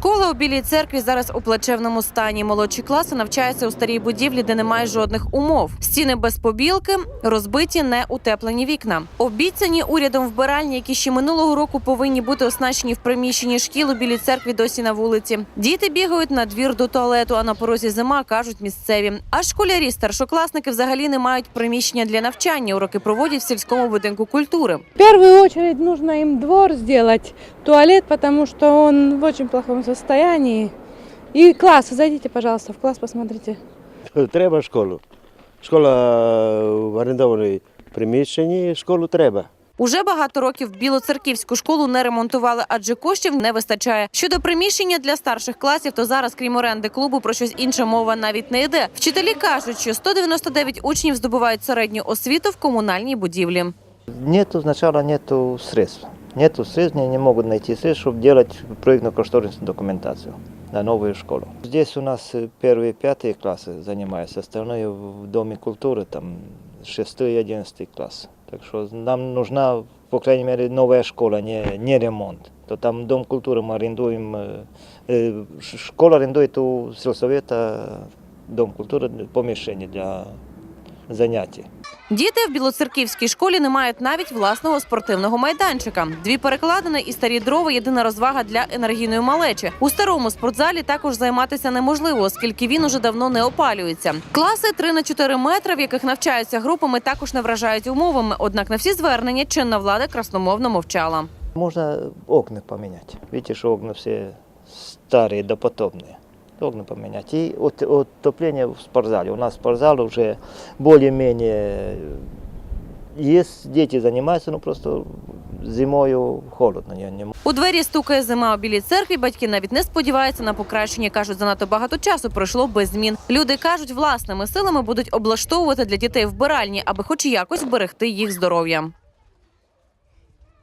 Школа у Білій церкві зараз у плачевному стані. Молодші класи навчаються у старій будівлі, де немає жодних умов. Стіни без побілки, розбиті неутеплені вікна. Обіцяні урядом вбиральні, які ще минулого року повинні бути оснащені в приміщенні шкіл у Білій церкві досі на вулиці. Діти бігають на двір до туалету, а на порозі зима кажуть місцеві. А школярі, старшокласники взагалі не мають приміщення для навчання. Уроки проводять в сільському будинку культури. В первую очередь нужно им двор сделать, туалет, потому что он в очень плохом состоянии. И класс, зайдите, пожалуйста, в класс посмотрите. Треба школу. Школа в орендованій приміщенні, школу треба. Уже багато років білоцерківську школу не ремонтували, адже коштів не вистачає. Щодо приміщення для старших класів, то зараз, крім оренди клубу, про щось інше мова навіть не йде. Вчителі кажуть, що 199 учнів здобувають середню освіту в комунальній будівлі. Нету, сначала нету средств. Нету средств, они не могут найти средств, чтобы делать проектно-кошторисную документацию на новую школу. Здесь у нас э, первые, пятые классы занимаются, остальное в Доме культуры, там шестой и одиннадцатый класс. Так что нам нужна, по крайней мере, новая школа, не, не ремонт. То там Дом культуры мы арендуем, э, э, ш- школа арендует у сельсовета Дом культуры помещение для занятий. Діти в білоцерківській школі не мають навіть власного спортивного майданчика. Дві перекладини і старі дрова єдина розвага для енергійної малечі. У старому спортзалі також займатися неможливо, оскільки він уже давно не опалюється. Класи 3 на 4 метри, в яких навчаються групами, також не вражають умовами. Однак на всі звернення чинна влада красномовно мовчала. Можно окна поменять. Видите, что окна все старые, допотопные. Окна поменять. И от, отопление в спортзале. У нас спортзал уже более-менее есть, дети занимаются, но просто зимою холодно. Не, не У двері стукає зима у білій церкві. Батьки навіть не сподіваються на покращення. кажуть, занадто багато часу пройшло без змін. Люди кажуть, власними силами будуть облаштовувати для дітей вбиральні, аби хоч якось вберегти їх здоров'я.